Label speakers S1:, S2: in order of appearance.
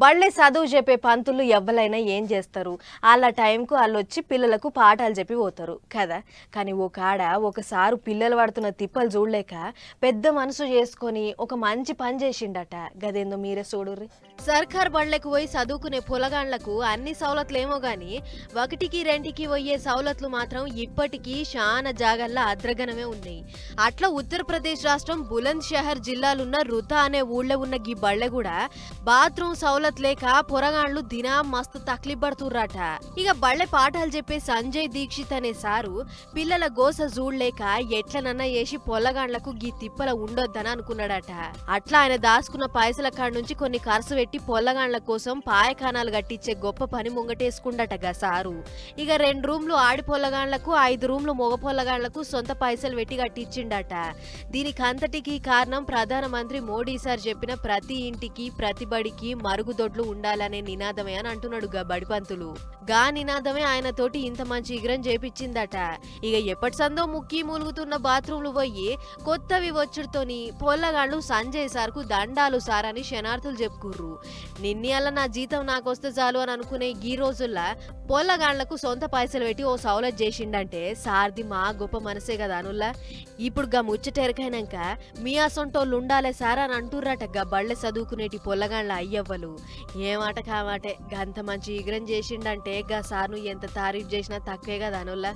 S1: బళ్ళే చదువు చెప్పే పంతులు ఎవ్వలైనా ఏం చేస్తారు? వాళ్ళ టైంకు వాళ్ళు వచ్చి పిల్లలకు పాఠాలు చెప్పి పోతారు కదా? కానీ ఓ కాడ ఒకసారి పిల్లలు పడుతున్న తిప్పలు చూడలేక పెద్ద మనసు చేసుకొని ఒక మంచి పని చేసిండట. గదేందో మీరే చూడుర్రి. సర్కార్ బళ్ళకు పోయి చదువుకునే పొలగాండ్లకు అన్ని సౌలతులేమో గాని ఒకటికి రెంటికి పోయే సౌలతులు మాత్రం ఇప్పటికీ చాలా జాగల్లా అద్రగనమే ఉన్నాయి. అట్లా ఉత్తరప్రదేశ్ రాష్ట్రం బులంద్ షహర్ జిల్లాలున్న రుతా అనే ఊళ్ళో ఉన్న గీ బళ్ళె కూడా బాత్రూమ్ సౌలత్ సవలత్ లేక పొరగాండ్లు దినా మస్తు తక్లీఫ్ పడుతుర్రాట ఇక బళ్ళె పాఠాలు చెప్పే సంజయ్ దీక్షిత్ అనే సారు పిల్లల గోస జూడలేక ఎట్లనన్నా చేసి పొలగాండ్లకు గీ తిప్పల ఉండొద్దని అనుకున్నాడట. అట్లా ఆయన దాచుకున్న పైసల కాడ నుంచి కొన్ని ఖర్చు పెట్టి పొల్లగాండ్ల కోసం పాయకానాలు కట్టించే గొప్ప పని ముంగటేసుకుండట ముంగటేసుకుండటగా సారు. ఇక రెండు రూమ్లు ఆడి పొల్లగాండ్లకు ఐదు రూమ్లు మగ పొల్లగాండ్లకు సొంత పైసలు పెట్టి కట్టించిండట. దీనికి అంతటికి కారణం ప్రధానమంత్రి మోడీ సార్ చెప్పిన ప్రతి ఇంటికి ప్రతి బడికి మరుగు మరుగుదొడ్లు ఉండాలనే నినాదమే అని అంటున్నాడు గా బడిపంతులు గా నినాదమే ఆయన తోటి ఇంత మంచి ఇగ్రం చేపించిందట ఇక ఎప్పటి సందో ముక్కి మూలుగుతున్న బాత్రూంలు పోయి కొత్తవి వచ్చుడుతోని పొల్లగాళ్ళు సంజయ్ సార్కు దండాలు సార్ అని శనార్థులు చెప్పుకుర్రు. నిన్ని అలా నా జీతం నాకొస్తే చాలు అని అనుకునే ఈ రోజుల్లో పొల్లగాళ్ళకు సొంత పైసలు పెట్టి ఓ సౌలత్ చేసిండంటే సార్ది మా గొప్ప మనసే కదా అనుల్లా? ఇప్పుడు గా ముచ్చటెరకైనాక మీ అసొంటోళ్ళు ఉండాలే సార్ అని అంటుర్రట గా బళ్ళె చదువుకునేటి పొల్లగాళ్ళ అయ్యవ్వలు. ఏమాట కామాటే గంత మంచి ఇగ్రం చేసిండంటే గా సార్ను ఎంత తారీఫ్ చేసినా తక్కువే కదా అనుల్లా?